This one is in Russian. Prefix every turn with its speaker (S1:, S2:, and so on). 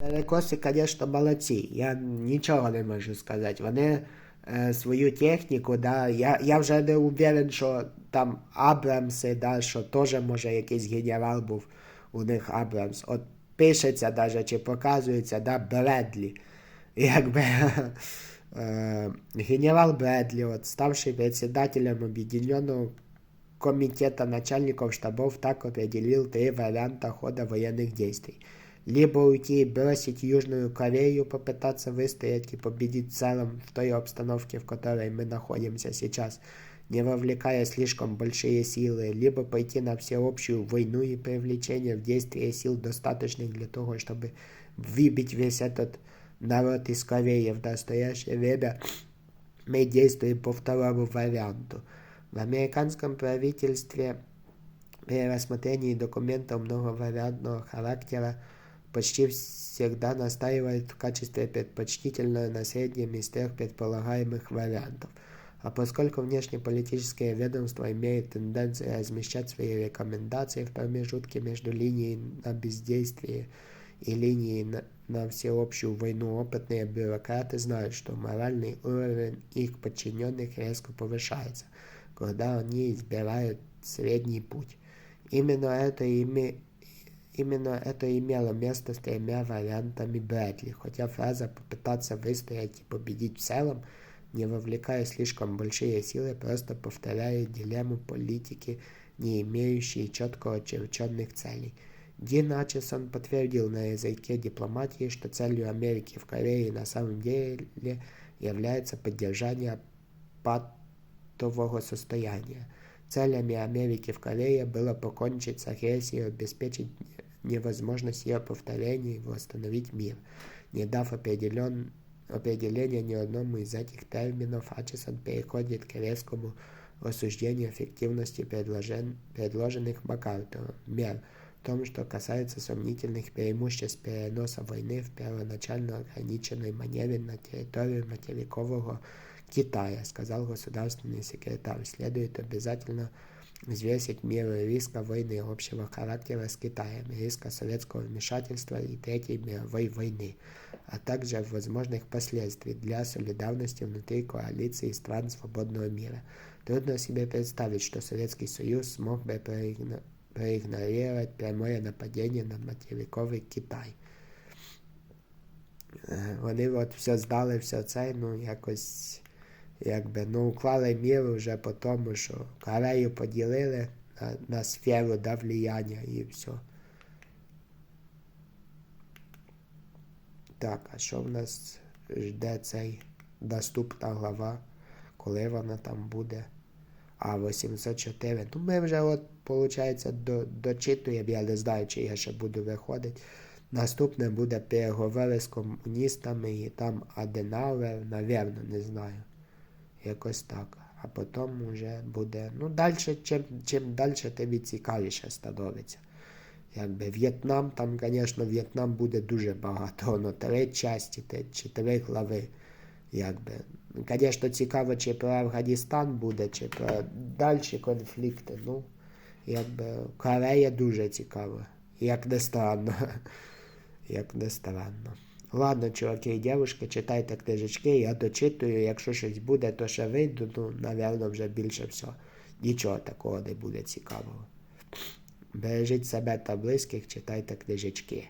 S1: Перекоси, звісно, молодці. Я нічого не можу сказати. Вони е, свою техніку, да, я, я вже не уверен, що там Абрамси, да, що теж може якийсь генерал був у них Абрамс. От пишеться даже, чи показується, да, Бредлі. Якби е, генерал Бредлі, от, ставший председателем Объединенного комитета начальников штабов так определил три варианта хода военных действий. Либо уйти и бросить Южную Корею, попытаться выстоять и победить в целом в той обстановке, в которой мы находимся сейчас, не вовлекая слишком большие силы, либо пойти на всеобщую войну и привлечение в действие сил, достаточных для того, чтобы выбить весь этот народ из Кореи в настоящее время, мы действуем по второму варианту. В американском правительстве при рассмотрении документов многовариантного характера почти всегда настаивает в качестве предпочтительного на среднем из трех предполагаемых вариантов. А поскольку внешнеполитические ведомства имеют тенденцию размещать свои рекомендации в промежутке между линией на бездействие и линией на, на всеобщую войну, опытные бюрократы знают, что моральный уровень их подчиненных резко повышается, когда они избирают средний путь. Именно это име, Именно это имело место с тремя вариантами Брэдли, хотя фраза «попытаться выстоять и победить в целом», не вовлекая слишком большие силы, просто повторяет дилемму политики, не имеющей четко очерченных целей. Дин Ачесон подтвердил на языке дипломатии, что целью Америки в Корее на самом деле является поддержание патового состояния. Целями Америки в Корее было покончить с агрессией, обеспечить невозможность ее повторения и восстановить мир. Не дав определен, определения ни одному из этих терминов, Ачесон переходит к резкому рассуждению эффективности предложен, предложенных МакАртуром мер в том, что касается сомнительных преимуществ переноса войны в первоначально ограниченной манере на территорию материкового Китая, сказал государственный секретарь. Следует обязательно взвесить меры риска войны общего характера с Китаем, риска советского вмешательства и Третьей мировой войны, а также возможных последствий для солидарности внутри коалиции стран свободного мира. Трудно себе представить, что Советский Союз смог бы проигнорировать прямое нападение на материковий Китай. Вони от все здали, все це, ну якось якби ну, уклали міру вже по тому, що Корею поділили на, на сферу да, влияння і все. Так, а що в нас жде цей наступна глава, коли вона там буде? А 804. Ну, ми вже, от, виходить, до, дочитуємо, я не знаю, чи я ще буду виходити. Наступне буде переговори з комуністами і там Аденауер, навірно, не знаю. Якось так. А потім вже буде. Ну, далі, чим чим далі, тим цікавіше становиться. Якби В'єтнам, там, звісно, В'єтнам буде дуже багато, воно три часті чи три глави. Якби. Звісно, цікаво, чи про Афганістан буде, чи про далі конфлікти. Ну, якби Корея дуже цікава. Як не странно. Як не странно. Ладно, чуваки і дівчатки, читайте книжечки, я дочитую, якщо щось буде, то ще вийду, ну, напевно, вже більше всього. Нічого такого не буде цікавого. Бережіть себе та близьких, читайте книжечки.